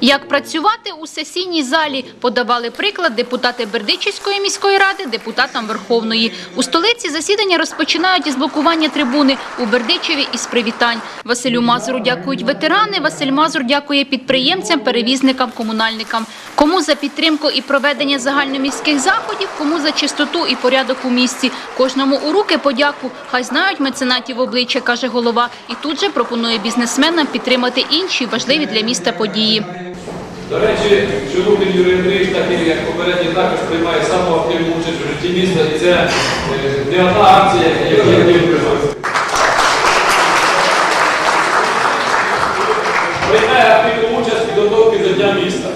Як працювати у сесійній залі, подавали приклад депутати Бердичівської міської ради депутатам Верховної. У столиці засідання розпочинають із блокування трибуни у Бердичеві із привітань. Василю Мазуру дякують ветерани, Василь Мазур дякує підприємцям, перевізникам, комунальникам. Кому за підтримку і проведення загальноміських заходів, кому за чистоту і порядок у місті. Кожному у руки подяку. Хай знають меценатів обличчя, каже голова. І тут же пропонує бізнесменам підтримати інші важливі для міста події. До речі, Шелухин Юрій Андрійович, так і як попередній також приймає саму активну участь у житті міста, і це е, не одна акція, яку він приймає. Приймає активну участь в підготовці до Дня міста.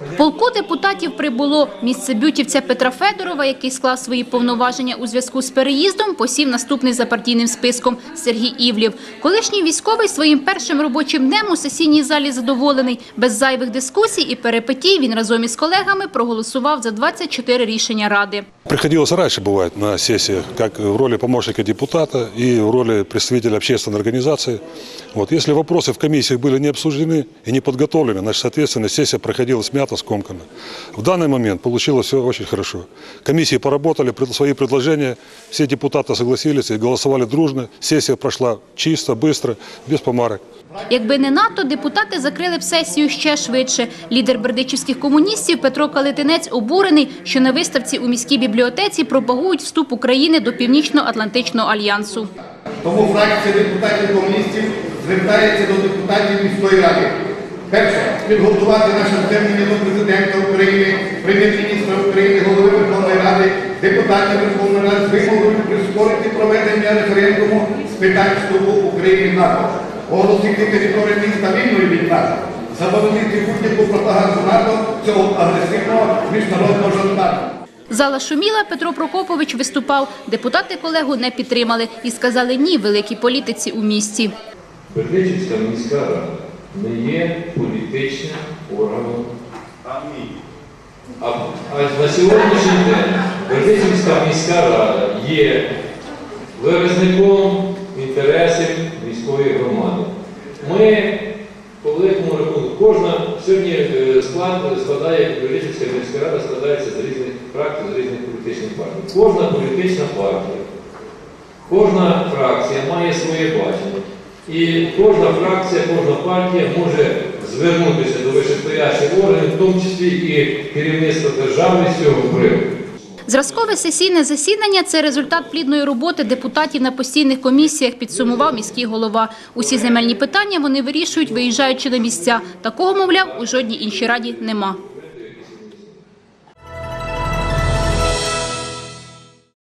В Полку депутатів прибуло місцебютівця Петра Федорова, який склав свої повноваження у зв'язку з переїздом, посів наступний за партійним списком Сергій Івлів. Колишній військовий своїм першим робочим днем у сесійній залі задоволений. Без зайвих дискусій і перепитій він разом із колегами проголосував за 24 рішення Ради. Приходилось раньше бывать на сессиях, как в роли помощника депутата и в роли представителя общественной организации. Вот. Если вопросы в комиссиях были не обсуждены и не подготовлены, значит, соответственно, сессия проходила смято, скомканно. В данный момент получилось все очень хорошо. Комиссии поработали, пред- свои предложения, все депутаты согласились и голосовали дружно. Сессия прошла чисто, быстро, без помарок. Якби не НАТО, депутати закрили б сесію ще швидше. Лідер бердичівських комуністів Петро Калитинець обурений, що на виставці у міській бібліотеці пропагують вступ України до Північно-Атлантичного альянсу. Тому фракція депутатів комуністів звертається до депутатів міської ради. Перше, підготувати наше звернення до президента України, прем'єр-міністра України, голови Верховної Ради, депутатів Верховної Ради з вимогою прискорити проведення референдуму з питань вступу України в НАТО, оголосити територію міста вільною від НАТО, заборонити будь-яку пропаганду НАТО цього агресивного міжнародного жандарму. Зала шуміла, Петро Прокопович виступав. Депутати колегу не підтримали і сказали ні великій політиці у місті. Бердичівська міська рада не є політичним органом. А, а на сьогоднішній день Бердичівська міська рада є виразником інтересів міської громади. Ми по великому рахунку, кожна сьогодні е, склад складає Бердичівська міська рада складається з різних фракцій, з різних політичних партій. Кожна політична партія Кожна фракція має своє бачення. І кожна фракція, кожна партія може звернутися до вищестоящих органів, в тому числі і керівництва держави з цього приводу. Зразкове сесійне засідання – це результат плідної роботи депутатів на постійних комісіях, підсумував міський голова. Усі земельні питання вони вирішують, виїжджаючи на місця. Такого, мовляв, у жодній іншій раді нема.